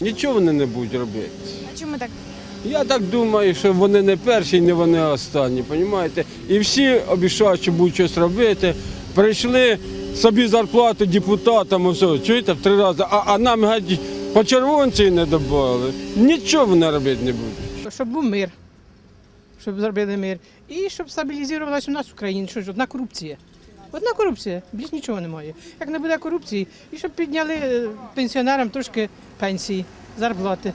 Нічого вони не будуть робити. А чому так? Я так думаю, що вони не перші і не вони останні, розумієте? І всі обіцяють, що будуть щось робити. Прийшли собі зарплату депутатам, все, чуєте, в три рази, а, а нам геть по червонці не додали. Нічого вони робити не будуть. щоб був мир, щоб зробили мир. І щоб стабілізувалася у нас Україна. Що ж, одна корупція. Одна корупція, більш нічого немає. Як не буде корупції, і щоб підняли е, пенсіонерам трошки пенсії, зарплати.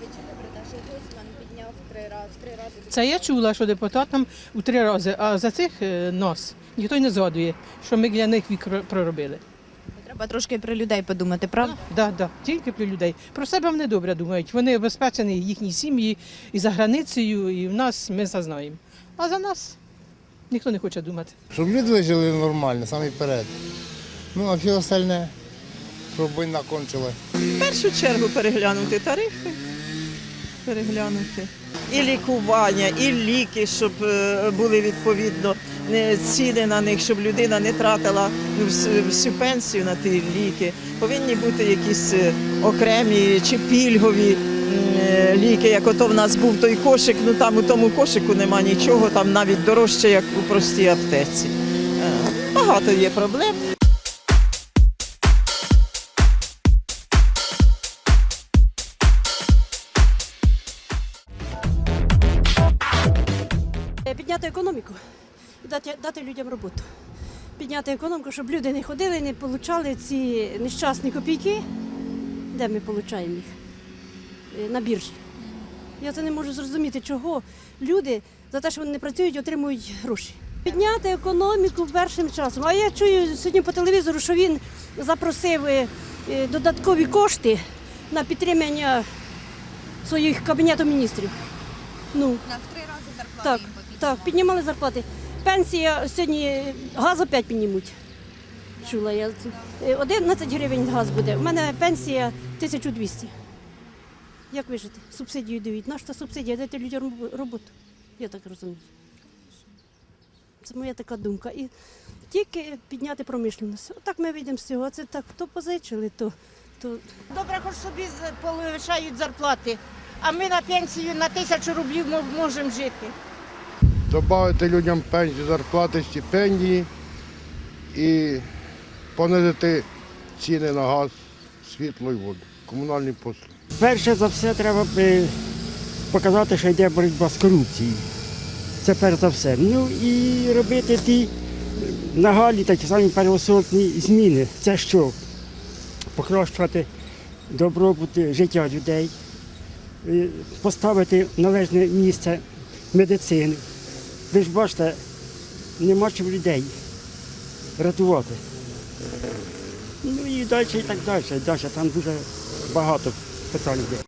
Це я чула, що депутатам у три рази, а за цих е, нас ніхто й не згадує, що ми для них вік проробили. Треба трошки про людей подумати, правда? Да, да, тільки про людей. Про себе вони добре думають. Вони обезпечені їхні сім'ї і за границею, і в нас ми це знаємо. А за нас ніхто не хоче думати. Щоб люди жили нормально, саме вперед. Ну, а все остальне, щоб війна кончила. В першу чергу переглянути тарифи, переглянути. І лікування, і ліки, щоб е, були відповідно ціни на них, щоб людина не тратила всю пенсію на ті ліки. Повинні бути якісь е, окремі чи пільгові ліки, як ото в нас був той кошик, ну там у тому кошику нема нічого, там навіть дорожче, як у простій аптеці. Е, Багато є проблем. Е, Підняти економіку дати, дати людям роботу. Підняти економіку, щоб люди не ходили не отримали ці нещасні копійки. Де ми отримуємо їх? Е, На біржі. Я це не можу зрозуміти, чого люди за те, що вони не працюють, отримують гроші. Підняти економіку першим часом. А я чую сьогодні по телевізору, що він запросив е, е, додаткові кошти на підтримання своїх кабінету міністрів. Ну, На три рази зарплати так, їм так, піднімали зарплати. Пенсія сьогодні газ опять піднімуть. Чула я. Е, 11 гривень газ буде. У мене пенсія 1200. Як вижити? Субсидію дають. Наша субсидія дати людям роботу. Я так розумію. Це моя така думка. І тільки підняти промишленість. Отак ми вийдемо з цього. Це так, хто позичили, то, то Добре, хоч собі повишають зарплати, а ми на пенсію на тисячу рублів можемо жити. Добавити людям пенсію, зарплати, стипендії і понизити ціни на газ, світло і воду, комунальні послуги. Перше за все треба е, показати, що йде боротьба з корупцією. Це перш за все. Ну і робити ті нагальні, такі самі первосортні зміни. Це що? Покращувати добробут життя людей, е, поставити належне місце медицини. Ви ж бачите, нема чим людей рятувати. Ну і далі, і так далі. Далі там дуже багато питань є.